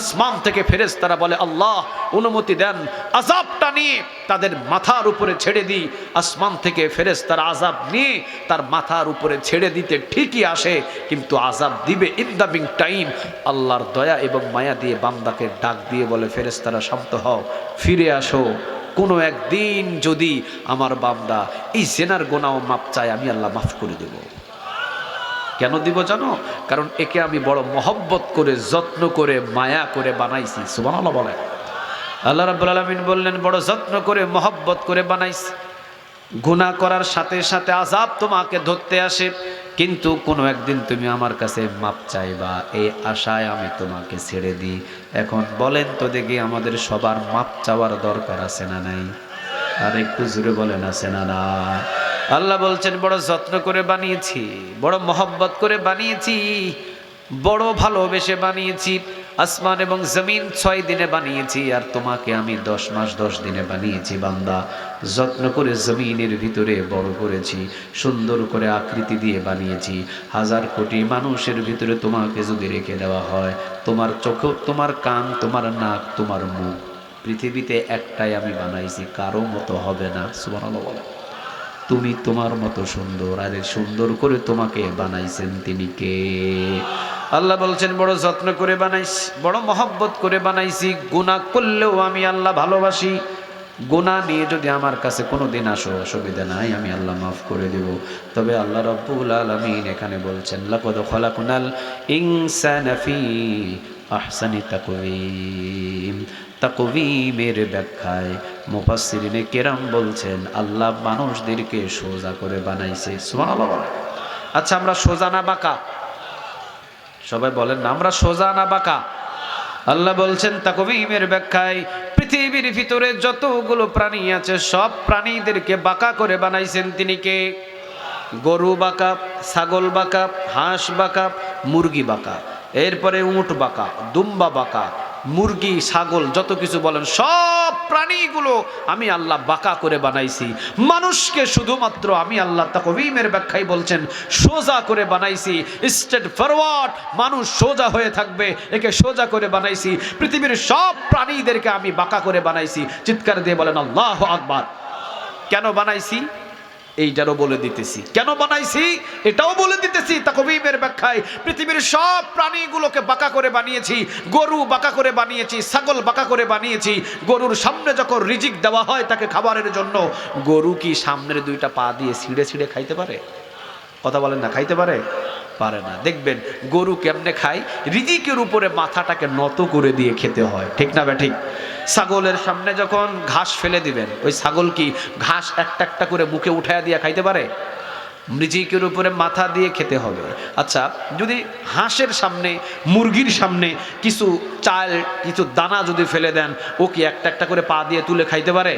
আসমান থেকে ফেরেস তারা বলে, আল্লাহ, অনুমতি দেন আজাবটা নিয়ে তাদের মাথার উপরে ছেড়ে দিই। আসমান থেকে ফেরেস তারা আজাব নিয়ে তার মাথার উপরে ছেড়ে দিতে ঠিকই আসে, কিন্তু আজাব দিবে ইন দ্য বিং টাইম আল্লাহর দয়া এবং মায়া দিয়ে বান্দাকে ডাক দিয়ে বলে ফেরেস তারা শান্ত হও, ফিরে আসো। কোনো একদিন যদি আমার বান্দা এই জেনার গোনাও মাপ চায়, আমি আল্লাহ মাফ করে দেবো। কেন দিব জানো? কারণ একে আমি বড় মহব্বত করে, যত্ন করে, মায়া করে বানাইছি। সুবহানাল্লাহ বলে। আল্লাহ রাব্বুল আলামিন বললেন, বড় যত্ন করে, মহব্বত করে বানাইছি। গুনাহ করার সাথে সাথে আজাব তোমাকে ধরতে আসে। কিন্তু কোনো একদিন তুমি আমার কাছে মাপ চাইবা। এই আশায় আমি তোমাকে ছেড়ে দিই। এখন বলেন তো দেখি আমাদের সবার মাপ চাওয়ার দরকার আছে না নাই? আর একটু জোরে বলেন, আছে না না আল্লাহ বলছেন, বড় যত্ন করে বানিয়েছি, বড় মহব্বত করে বানিয়েছি, বড় ভালোবেসে বানিয়েছি, আসমান এবং জমিন ছয় দিনে বানিয়েছি, আর তোমাকে আমি দশ মাস দশ দিনে বানিয়েছি, বান্দা। যত্ন করে জমিনের ভিতরে বড় করেছি, সুন্দর করে আকৃতি দিয়ে বানিয়েছি। হাজার কোটি মানুষের ভিতরে তোমাকে যদি রেখে দেওয়া হয়, তোমার চোখ তোমার কান, তোমার নাক, তোমার মুখ, পৃথিবীতে একটাই আমি বানাইছি, কারও মতো হবে না। সুবহানাল্লাহ বলে তুমি তোমার মতো সুন্দর, আরে সুন্দর করে তোমাকে বানাইছেন তিনি কে? আল্লাহ বলছেন, বড় যত্ন করে বানাইছি বড় মহব্বত করে বানাইছি, গুনাহ করলেও আমি আল্লাহ ভালোবাসি। গুনাহ নিয়ে যদি আমার কাছে কোনো দিন আসো, অসুবিধা নাই, আমি আল্লাহ মাফ করে দেব। তবে আল্লাহ রব্বুল আলমিন এখানে বলছেন, লাকদ খলাকুনাল ইনসানা ফি আহসানি তাকওয়িম। তাকবিমের ব্যাখ্যায় মুফাসসিরিনে কেরাম বলছেন, আল্লাহ মানুষদেরকে সোজা করে বানাইছে। সুবহানাল্লাহ আচ্ছা আমরা সোজা না বাঁকা? সবাই বলেন না, আমরা সোজা না বাঁকা? আল্লাহ বলছেন, তাকবিমের ব্যাখ্যায় পৃথিবীর ভিতরে যতগুলো প্রাণী আছে, সব প্রাণীদেরকে বাঁকা করে বানাইছেন তিনি কে? গরু বাঁকা, ছাগল বাঁকা, হাঁস বাঁকা, মুরগি বাঁকা, এরপরে উঁট বাঁকা, দুম্বা বাঁকা মুরগি, ছাগল, যত কিছু বলেন, সব প্রাণীগুলো আমি আল্লাহ বাঁকা করে বানাইছি। মানুষকে শুধুমাত্র আমি আল্লাহ তাকবিমের ব্যাখ্যায় বলছেন, সোজা করে বানাইছি স্টেট ফরওয়ার্ড মানুষ সোজা হয়ে থাকবে, একে সোজা করে বানাইছি, পৃথিবীর সব প্রাণীদেরকে আমি বাঁকা করে বানাইছি। চিৎকার দিয়ে বলেন, আল্লাহ আকবার। কেন বানাইছি? এইটারও বলে দিতেছি। কেন বানাইছি? এটাও বলে দিতেছি তাকবীমের ব্যাখ্যায়। পৃথিবীর সব প্রাণীগুলোকে বাঁকা করে বানিয়েছি, গরু বাঁকা করে বানিয়েছি, ছাগল বাঁকা করে বানিয়েছি। গরুর সামনে যখন রিজিক দেওয়া হয় তাকে খাবারের জন্য, গরু কি সামনের দুইটা পা দিয়ে ছিঁড়ে ছিঁড়ে খাইতে পারে? কথা বলেন না, খাইতে পারে? পারে না। দেখবেন, গরু কেমনে খায়? রিজিকের উপরে মাথাটাকে নত করে দিয়ে খেতে হয়। ঠিক না ঠিক ছাগলের সামনে যখন ঘাস ফেলে দিবেন, ওই ছাগল কি ঘাস একটা একটা করে মুখে উঠায় দিয়ে খাইতে পারে? রিজিকের উপরে মাথা দিয়ে খেতে হবে। আচ্ছা যদি হাঁসের সামনে, মুরগির সামনে কিছু চাল, কিছু দানা যদি ফেলে দেন, ও কি একটা একটা করে পা দিয়ে তুলে খাইতে পারে?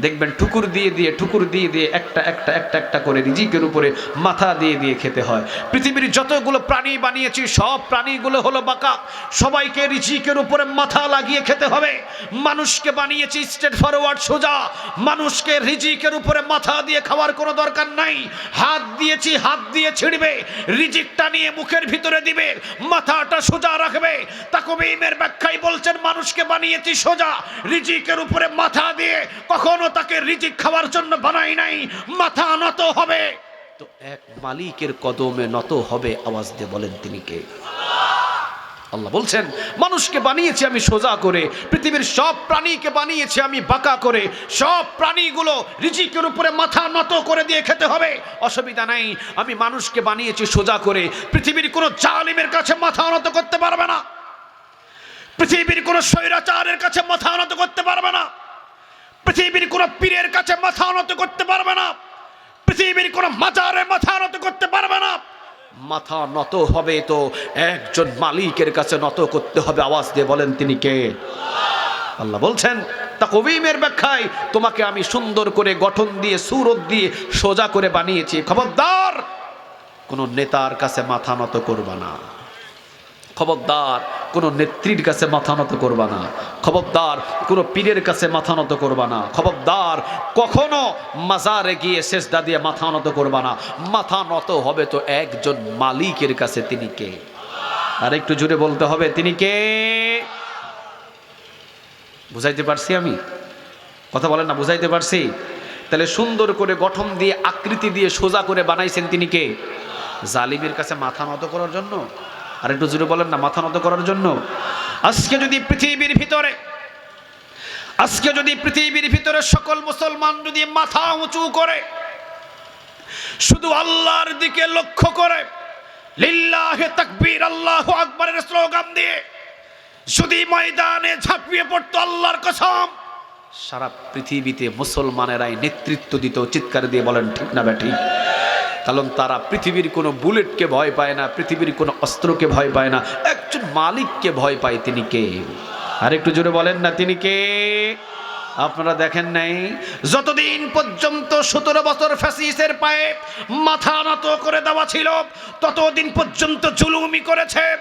দেখবেন ঠুকুর দিয়ে দিয়ে, ঠুকুর দিয়ে দিয়ে একটা একটা একটা একটা করে রিজিকের উপরে মাথা দিয়ে দিয়ে খেতে হয়। পৃথিবীর যতগুলো প্রাণী বানিয়েছি, সব প্রাণীগুলো হলো বাঁকা। সবাইকে রিজিকের উপরে মাথা লাগিয়ে খেতে হবে। মানুষকে বানিয়েছি স্টেট ফরওয়ার্ড সোজা। মানুষকে রিজিকের উপরে মাথা দিয়ে খাওয়ার কোনো দরকার নাই। হাত দিয়েছি, হাত দিয়ে ছিড়বে। রিজিকটা নিয়ে মুখের ভিতরে দিবে। মাথাটা সোজা রাখবে। তাকবিমের ব্যাখ্যায় বলছেন, মানুষকে বানিয়েছি সোজা। রিজিকের উপরে মাথা দিয়ে কখনো তাকে রিজিক খাওয়ার জন্য বানাই নাই, মাথা নত হবে। তো এক মালিকের কদমে নত হবে আওয়াজ দিয়ে বলেন তিনি কে? আল্লাহ বলছেন, মানুষকে বানিয়েছি আমি সোজা করে, পৃথিবীর সব প্রাণীকে বানিয়েছি আমি বাঁকা করে, সব প্রাণীগুলো রিজিকের উপরে মাথা নত করে দিয়ে খেতে হবে। অসুবিধা নাই, আমি মানুষকে বানিয়েছি সোজা করে, পৃথিবীর কোনো জালিমের কাছে মাথা নত করতে পারবে না। পৃথিবীর কোনো স্বৈরাচারের কাছে মাথা নত করতে পারবে না। পৃথিবীর কোনো পীরের কাছে মাথা নত করতে পারবে না। পৃথিবীর কোনো মাজারে মাথা নত করতে পারবে না। মাথা নত হবে তো একজন মালিকের কাছে নত করতে হবে। আওয়াজ দিয়ে বলেন, তিনি কে? আল্লাহ বলছেন তা কবিমের ব্যাখ্যায় তোমাকে আমি সুন্দর করে গঠন দিয়ে, সুরত দিয়ে সোজা করে বানিয়েছি। খবরদার, কোন নেতার কাছে মাথা নত করবা না। খবরদার, কোনো নেত্রীর কাছে মাথা নত করবা না। খবরদার, কোনো পীরের কাছে মাথা নত করবা না। খবরদার, কখনো মাজারে গিয়ে শেষদা দিয়ে মাথা নত করবা না। মাথা নত হবে তো একজন মালিকের কাছে, তিনি কে? আর একটু জুড়ে বলতে হবে, তিনি কে? বুঝাইতে পারছি আমি? কথা বলেন না, বুঝাইতে পারছি? তাহলে সুন্দর করে গঠন দিয়ে, আকৃতি দিয়ে সোজা করে বানাইছেন তিনি কে? জালিমের কাছে মাথা নত করার জন্য? আর একটু জুড়ে বলেন না, মাথা নত করার জন্য। আজকে যদি পৃথিবীর ভিতরে, আজকে যদি পৃথিবীর ভিতরে সকল মুসলমান যদি মাথা উঁচু করে, শুধু আল্লাহর দিকে লক্ষ্য করে, লিল্লাহে তাকবীর, আল্লাহ আকবরের স্লোগান দিয়ে যদি ময়দানে ঝাঁপিয়ে পড়তো আল্লাহর কসম, সারা পৃথিবীতে মুসলমানেরাই নেতৃত্ব দিত, চিৎকার দিয়ে বলেন, ঠিক না ব্যাঠিক কারণ তারা পৃথিবীর কোনো বুলেটকে ভয় পায় না, পৃথিবীর কোনো অস্ত্রকে ভয় পায় না। একজন মালিককে ভয় পায় তিনি কে? আর একটু জোরে বলেন না, তিনি কে? আপনারা দেখেন নাই? যতদিন পর্যন্ত সতেরো বছর ফ্যাসিসের পায়ে মাথা নত করে দেওয়া ছিল, ততদিন পর্যন্ত জুলুমি করেছে।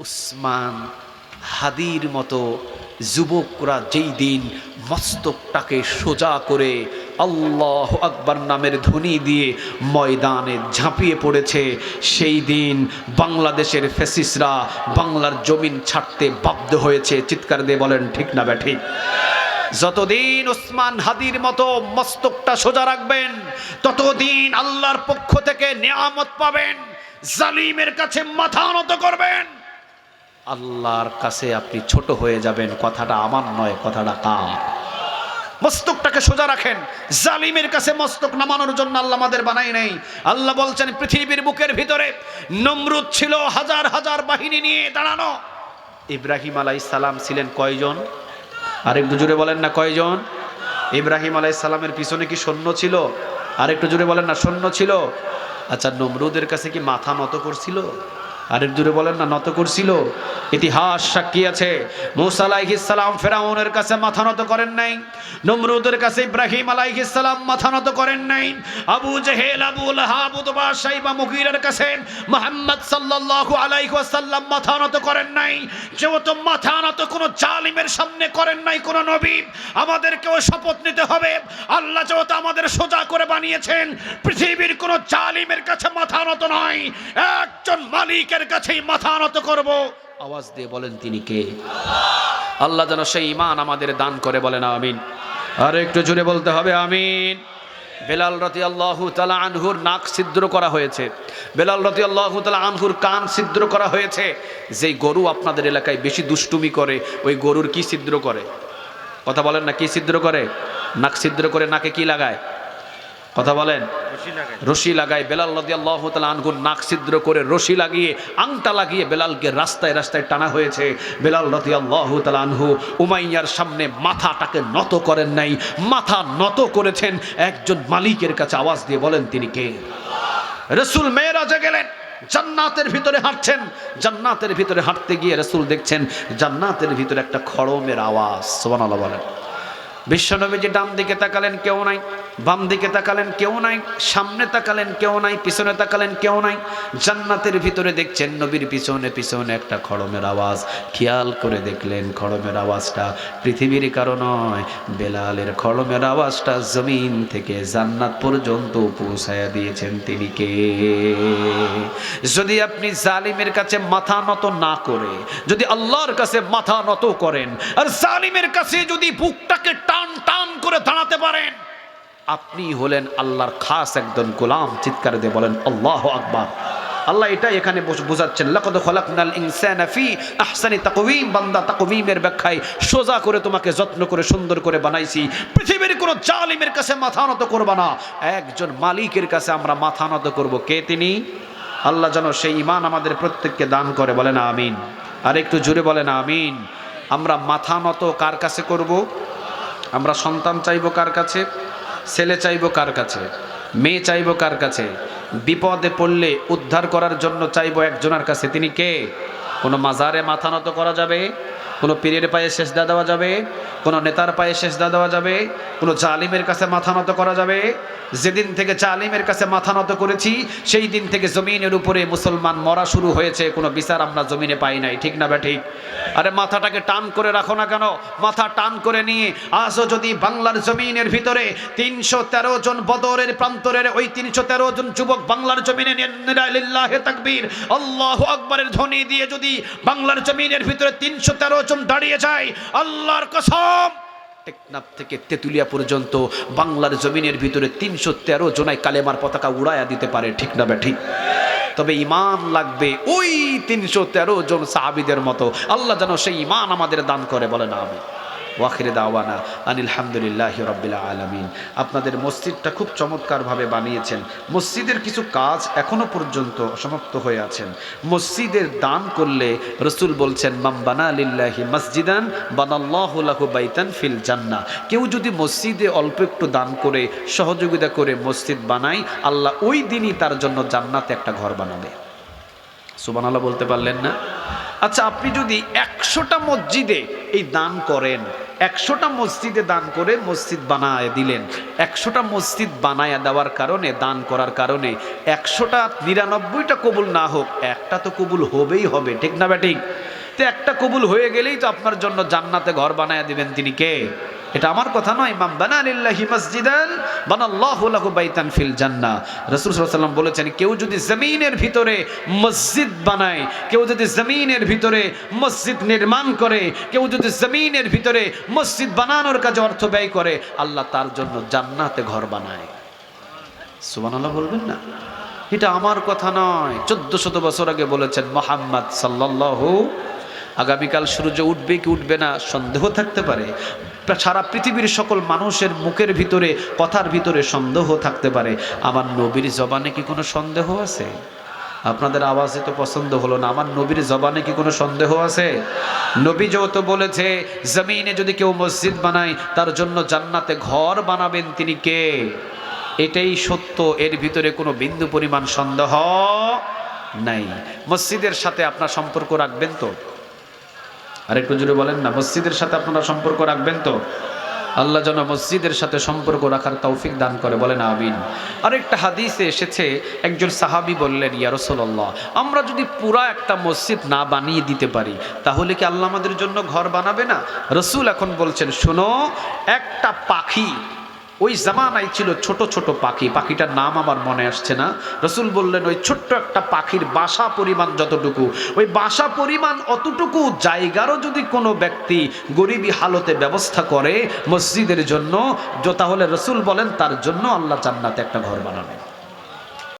উসমান হাদির মতো যুবকরা যেই দিন মস্তকটাকে সোজা করে আল্লাহ আকবার নামের ধ্বনি দিয়ে ময়দানে ঝাঁপিয়ে পড়েছে, সেই দিন বাংলাদেশের ফেসিসরা বাংলার জমিন ছাড়তে বাধ্য হয়েছে। চিৎকার দিয়ে বলেন, ঠিক না ব্যাঠিক যতদিন ওসমান হাদির মতো মস্তকটা সোজা রাখবেন, ততদিন আল্লাহর পক্ষ থেকে নিয়ামত পাবেন, জালিমের কাছে মাথা নত করবেন। আল্লাহর কাছে আপনি ছোট হয়ে যাবেন, কথাটা আমার নয়, কথাটা কার? মস্তকটাকে সোজা রাখেন। জালিমের কাছে মস্তক নামানোর জন্য আল্লাহ আমাদের বানাই নাই। আল্লাহ বলছেন, পৃথিবীর বুকের ভিতরে নমরুদ ছিল, হাজার হাজার বাহিনী নিয়ে দাঁড়ানো। ইব্রাহিম আলাই সালাম ছিলেন কয়জন? আরেকটু জুড়ে বলেন না, কয়জন? ইব্রাহিম আলাই সালামের পিছনে কি সৈন্য ছিল? আরেকটু জুড়ে বলেন না, সৈন্য ছিল? আচ্ছা নমরুদের কাছে কি মাথা নত করছিল? আরেক জুড়ে বলেন না, নত করছিল। ইতিহাস সাক্ষী আছে। মুসা আলাইহিসসালাম ফেরাউনের কাছে মাথা নত করেন নাই। নমরুদের কাছে ইব্রাহিম আলাইহিসসালাম মাথা নত করেন নাই। Abu Jahl, Abu Lahab, Utba Shaiba মুগিরের কাছে মুহাম্মদ সাল্লাল্লাহু আলাইহি ওয়াসাল্লাম মাথা নত করেন নাই। যেহেতু মাথা নত কোনো জালিমের সামনে করেন নাই, কোনো নবী, আমাদেরকেও শপথ নিতে হবে। আল্লাহ যেহেতু আমাদের সোজা করে বানিয়েছেন, পৃথিবীর কোনো জালিমের কাছে মাথা নত নয়। একজন মালিকের কাছেই মাথা নত করব। আওয়াজ দিয়ে বলেন, তিনি কে? আল্লাহ যেন সেই ইমান আমাদের দান করে বলেন, আমিন। আর একটু জুড়ে বলতে হবে, আমিন। বেলাল রতি আল্লাহ তালা আনহুর নাক ছিদ্র করা হয়েছে। বেলাল রতি আল্লাহ তালা আনহুর কান ছিদ্র করা হয়েছে। যেই গরু আপনাদের এলাকায় বেশি দুষ্টুমি করে, ওই গরুর কি ছিদ্র করে? কথা বলেন না, কি ছিদ্র করে? নাক ছিদ্র করে নাকে কি লাগায়? কথা বলেন? রশি লাগায় বেলাল নদী আল্লাহ আনগুর নাক ছিদ্র করে রশি লাগিয়ে আংটা লাগিয়ে বেলালকে রাস্তায় রাস্তায় টানা হয়েছে। বেলাল নদী আল্লাহ আনহু উমাইয়ার সামনে মাথাটাকে নত করেন নাই। মাথা নত করেছেন। একজন মালিকের কাছে আওয়াজ দিয়ে বলেন তিনি কে? রসুল মেয়েরাজে গেলেন। জান্নাতের ভিতরে হাঁটছেন। জান্নাতের ভিতরে হাঁটতে গিয়ে রসুল দেখছেন জান্নাতের ভিতরে একটা খড়মের আওয়াজ। সোবানাল্লাহ বলেন। বিশ্বনবীজি ডান দিকে তাকালেন, কেউ নাই। বাম দিকে তাকালেন, কেউ নাই। সামনে তাকালেন, কেউ নাই। পিছনে তাকালেন, কেউ নাই। জান্নাতের ভিতরে দেখছেন নবীর পিছনে পিছনে একটা খড়মের আওয়াজ। খেয়াল করে দেখলেন খড়মের আওয়াজটা পৃথিবীর কারও নয়। বেলালের খড়মের আওয়াজটা জমিন থেকে জান্নাত পর্যন্ত পৌঁছায়া দিয়েছেন তিনি কে? যদি আপনি জালিমের কাছে মাথা নত না করে, যদি আল্লাহর কাছে মাথা নত করেন, আর জালিমের কাছে যদি বুকটাকে টান টান করে দাঁড়াতে পারেন। আপনি হলেন আল্লাহর খাস একজন গোলাম, চিৎকার দিয়ে বলেন, আল্লাহ আকবার। আল্লাহ এটা এখানে বোঝাচ্ছেন, লাকাদ খলাকনাল ইনসানা ফি আহসানি তাকওয়িম। বান্দা তাকওয়িমের ব্যাখ্যায় সোজা করে তোমাকে যত্ন করে, সুন্দর করে বানাইছি। পৃথিবীর কোনো জালিমের কাছে মাথা নত করবা না। একজন মালিকের কাছে আমরা মাথা নত করব। কে তিনি? আল্লাহ যেন সেই ইমান আমাদের প্রত্যেককে দান করে। বলেন আমিন। আর একটু জুড়ে বলেন আমিন। আমরা মাথা নত কার কাছে করব? আমরা সন্তান চাইব কার কাছে? ছেলে চাইব কার কাছে? মেয়ে চাইব কার কাছে? বিপদে পড়লে উদ্ধার করার জন্য চাইব একজনের কাছে। তিনি কে? কোনো মাজারে মাথা নত করা যাবে? কোনো পীরের পায়ে শেষদা দেওয়া যাবে, কোনো নেতার পায়ে শেষদা দেওয়া যাবে, কোনো জালিমের কাছে মাথা নত করা যাবে। যেদিন থেকে জালিমের কাছে মাথা নত করেছি, সেই দিন থেকে জমিনের উপরে মুসলমান মরা শুরু হয়েছে, কোনো বিচার আমরা জমিনে পাই নাই, ঠিক না ব্যাঠিক? আরে মাথাটাকে টান করে রাখো না কেন? মাথা টান করে নিয়ে আজও যদি বাংলার জমিনের ভিতরে তিনশো তেরো জন বদরের প্রান্তরের ওই তিনশো তেরো জন যুবক বাংলার জমিনে তাকবীর, আল্লাহ আকবরের ধ্বনি দিয়ে যদি বাংলার জমিনের ভিতরে তিনশো তেরো নির্বাচন দাঁড়িয়ে যায়। আল্লাহর কসম। টেকনাফ থেকে তেতুলিয়া পর্যন্ত বাংলার জমিনের ভিতরে তিনশো তেরো জনায় কালেমার পতাকা উড়াইয়া দিতে পারে, ঠিক না ঠিক তবে ইমান লাগবে ওই তিনশো তেরো জন সাহাবিদের মতো। আল্লাহ যেন সেই ইমান আমাদের দান করে বলে না আমি ওয়াখিরে দাওয়ানা আনিল হামদুলিল্লাহ আলমিন। আপনাদের মসজিদটা খুব চমৎকারভাবে বানিয়েছেন। মসজিদের কিছু কাজ এখনও পর্যন্ত সমাপ্ত হয়ে আছেন। মসজিদের দান করলে রসুল বলছেন মাম্বানা আলিল্লাহি মসজিদান বানাল্লাহুল্লাহু বাইতান ফিল জান্না। কেউ যদি মসজিদে অল্প একটু দান করে, সহযোগিতা করে মসজিদ বানায়, আল্লাহ ওই দিনই তার জন্য জান্নাতে একটা ঘর বানাবে। সুবান আল্লাহ বলতে পারলেন না? আচ্ছা আপনি যদি একশোটা মসজিদে এই দান করেন, একশোটা মসজিদে দান করে মসজিদ বানায় দিলেন, একশোটা মসজিদ বানায় দেওয়ার কারণে, দান করার কারণে একশোটা নিরানব্বইটা কবুল না হোক, একটা তো কবুল হবেই হবে, ঠিক না ব্যাটিং তো একটা কবুল হয়ে গেলেই তো আপনার জন্য জান্নাতে ঘর বানায় দিবেন তিনি কে? এটা আমার কথা নয়, ইমাম বানালিল্লাহি মসজিদান, বানাল্লাহু লাহু বাইতান ফিল জান্নাহ। রাসূল সাল্লাল্লাহু আলাইহি বলেছেন, কেউ যদি জমিনের ভিতরে মসজিদ বানায়, কেউ যদি জমিনের ভিতরে মসজিদ নির্মাণ করে, কেউ যদি জমিনের ভিতরে মসজিদ বানানোর কাজে অর্থ ব্যয় করে, আল্লাহ তার জন্য জান্নাতে ঘর বানায়। সুবহানাল্লাহ বলবেন না। এটা আমার কথা নয়। চোদ্দ শত বছর আগে বলেছেন মোহাম্মদ সাল্লাল্লাহু আগামীকাল সূর্য উঠবে কি উঠবে না সন্দেহ থাকতে পারে। সারা পৃথিবীর সকল মানুষের মুখের ভিতরে, কথার ভিতরে সন্দেহ থাকতে পারে। আমার নবীর জবানে কি কোনো সন্দেহ আছে? আপনাদের আওয়াজে তো পছন্দ হলো না। আমার নবীর জবানে কি কোনো সন্দেহ আছে? নবী যেহেতু বলেছে, জমিনে যদি কেউ মসজিদ বানায়, তার জন্য জান্নাতে ঘর বানাবেন তিনি কে? এটাই সত্য। এর ভিতরে কোনো বিন্দু পরিমাণ সন্দেহ নাই। মসজিদের সাথে আপনার সম্পর্ক রাখবেন তো? আরেকটু জুড়ে বলেন না, মসজিদের সাথে আপনারা সম্পর্ক রাখবেন তো? আল্লাহ যেন মসজিদের সাথে সম্পর্ক রাখার তৌফিক দান করে, বলেন আমিন। আরেকটা হাদিসে এসেছে, একজন সাহাবি বললেন, ইয়া রাসূলুল্লাহ, আমরা যদি পুরা একটা মসজিদ না বানিয়ে দিতে পারি, তাহলে কি আল্লাহ আমাদের জন্য ঘর বানাবে না? রসুল এখন বলছেন, শোনো, একটা পাখি ওই জামানায় ছিল ছোট ছোট পাখি। পাখিটার নাম আমার মনে আসছে না। রসুল বললেন, ওই ছোট্ট একটা পাখির বাসা পরিমাণ যতটুকু, ওই বাসা পরিমাণ অতটুকু, জায়গারও যদি কোনো ব্যক্তি গরিবি হালতে ব্যবস্থা করে মসজিদের জন্য তাহলে রসুল বলেন, তার জন্য আল্লাহ জান্নাতে একটা ঘর বানাবেন।